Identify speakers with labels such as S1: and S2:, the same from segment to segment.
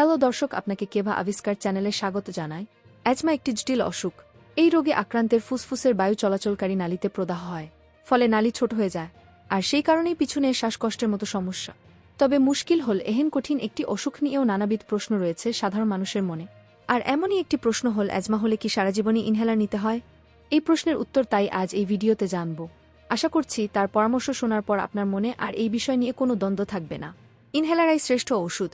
S1: Hello দর্শক, আপনাকে কেভা আবিষ্কার চ্যানেলে স্বাগত জানায় অ্যাজমা একটি জটিল অসুখ। এই রোগে আক্রান্তের ফুসফুসের বায়ু চলাচলকারী নালীতে প্রদাহ হয়, ফলে নালী ছোট হয়ে যায়, আর সেই কারণেই পিছনে শ্বাসকষ্টের মতো সমস্যা। তবে মুশকিল হল, এহেন কঠিন একটি অসুখ নিয়েও নানাবিধ প্রশ্ন রয়েছে সাধারণ মানুষের মনে। আর এমনই একটি প্রশ্ন হল, অ্যাজমা হলে কি সারা জীবনই ইনহেলার নিতে হয়? এই প্রশ্নের উত্তর তাই আজ এই ভিডিওতে জানব। আশা করছি তার পরামর্শ শোনার পর আপনার মনে আর এই বিষয় নিয়ে কোনো দ্বন্দ্ব থাকবে না। ইনহেলারাই শ্রেষ্ঠ ওষুধ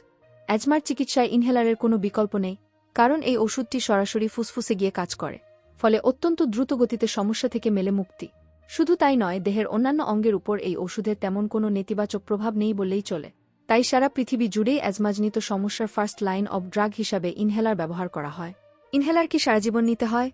S1: অ্যাজমার চিকিৎসায় ইনহেলারের কোনো বিকল্প নেই, কারণ এই ওষুধটি সরাসরি ফুসফুসে গিয়ে কাজ করে, ফলে অত্যন্ত দ্রুত গতিতে সমস্যা থেকে মেলে মুক্তি। শুধু তাই নয়, দেহের অন্যান্য অঙ্গের উপর এই ওষুধের তেমন কোনো নেতিবাচক প্রভাব নেই বললেই চলে। তাই সারা পৃথিবী জুড়েই অ্যাজমাজনিত সমস্যার ফার্স্ট লাইন অব ড্রাগ হিসাবে ইনহেলার ব্যবহার করা হয়। ইনহেলার কি সারা জীবন নিতে হয়?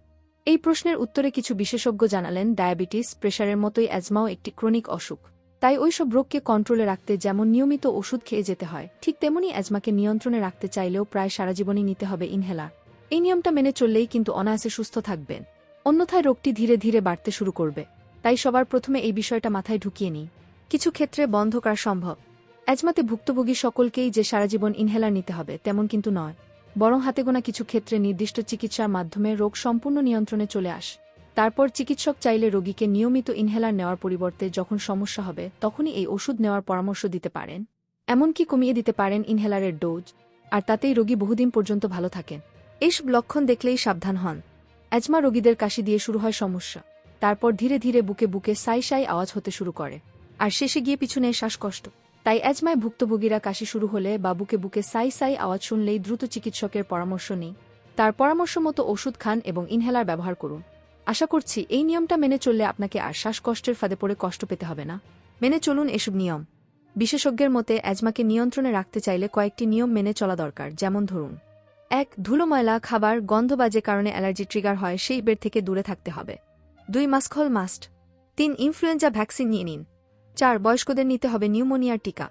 S1: এই প্রশ্নের উত্তরে কিছু বিশেষজ্ঞ জানালেন, ডায়াবেটিস, প্রেশারের মতোই অ্যাজমাও একটি ক্রনিক অসুখ। তাই ওইসব রোগকে কন্ট্রোলে রাখতে যেমন নিয়মিত ওষুধ খেয়ে যেতে হয়, ঠিক তেমনি অ্যাজমাকে নিয়ন্ত্রণে রাখতে চাইলেও প্রায় সারা জীবনই নিতে হবে ইনহেলার এই নিয়মটা মেনে চললেই কিন্তু অনায়াসে সুস্থ থাকবেন। অন্যথায় রোগটি ধীরে ধীরে বাড়তে শুরু করবে। তাই সবার প্রথমে এই বিষয়টা মাথায় ঢুকিয়ে নিই। কিছু ক্ষেত্রে বন্ধ করা সম্ভব। অ্যাজমাতে ভুক্তভোগী সকলকেই যে সারা জীবন ইনহেলার নিতে হবে, তেমন কিন্তু নয়। বরং হাতে গোনা কিছু ক্ষেত্রে নির্দিষ্ট চিকিৎসার মাধ্যমে রোগ সম্পূর্ণ নিয়ন্ত্রণে চলে আস তারপর চিকিৎসক চাইলে রোগীকে নিয়মিত ইনহেলার নেওয়ার পরিবর্তে যখন সমস্যা হবে, তখনই এই ওষুধ নেওয়ার পরামর্শ দিতে পারেন। এমনকি কমিয়ে দিতে পারেন ইনহেলারের ডোজ, আর তাতেই রোগী বহুদিন পর্যন্ত ভালো থাকেন। এইসব লক্ষণ দেখলেই সাবধান হন। অ্যাজমা রোগীদের কাশি দিয়ে শুরু হয় সমস্যা। তারপর ধীরে ধীরে বুকে বুকে সাই সাই আওয়াজ হতে শুরু করে। আর শেষে গিয়ে পিছনে শ্বাসকষ্ট। তাই অ্যাজমায় ভুক্তভোগীরা কাশি শুরু হলে বা বুকে বুকে সাই সাই আওয়াজ শুনলেই দ্রুত চিকিৎসকের পরামর্শ নিই তার পরামর্শ মতো ওষুধ খান এবং ইনহেলার ব্যবহার করুন। আশা করছি এই নিয়মটা মেনে চললে আপনাকে আর শ্বাসকষ্টের ফাঁদে পড়ে কষ্ট পেতে হবে না। মেনে চলুন এসব নিয়ম। বিশেষজ্ঞের মতে, অ্যাজমাকে নিয়ন্ত্রণে রাখতে চাইলে কয়েকটি নিয়ম মেনে চলা দরকার, যেমন ধরুন, এক, ধুলো ময়লা, খাবার, গন্ধ বাজে কারণে অ্যালার্জি ট্রিগার হয়, সেই বেড থেকে দূরে থাকতে হবে। দুই মাস্কল মাস্ট। তিন, ইনফ্লুয়েঞ্জা ভ্যাকসিন নিয়ে নিন। চার, বয়স্কদের নিতে হবে নিউমোনিয়ার টিকা।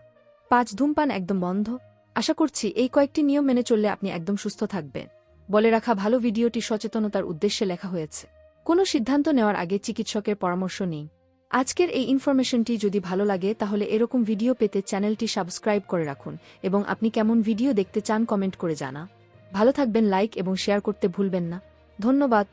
S1: পাঁচ, ধূমপান একদম বন্ধ। আশা করছি এই কয়েকটি নিয়ম মেনে চললে আপনি একদম সুস্থ থাকবেন। বলে রাখা ভালো ভিডিওটি সচেতনতার উদ্দেশ্যে লেখা হয়েছে। কোনো সিদ্ধান্ত নেওয়ার আগে চিকিৎসকের পরামর্শ নিন। আজকের এই ইনফরমেশনটি যদি ভালো লাগে, তাহলে এরকম ভিডিও পেতে চ্যানেলটি সাবস্ক্রাইব করে রাখুন এবং আপনি কেমন ভিডিও দেখতে চান কমেন্ট করে জানা ভালো থাকবেন, লাইক এবং শেয়ার করতে ভুলবেন না। ধন্যবাদ।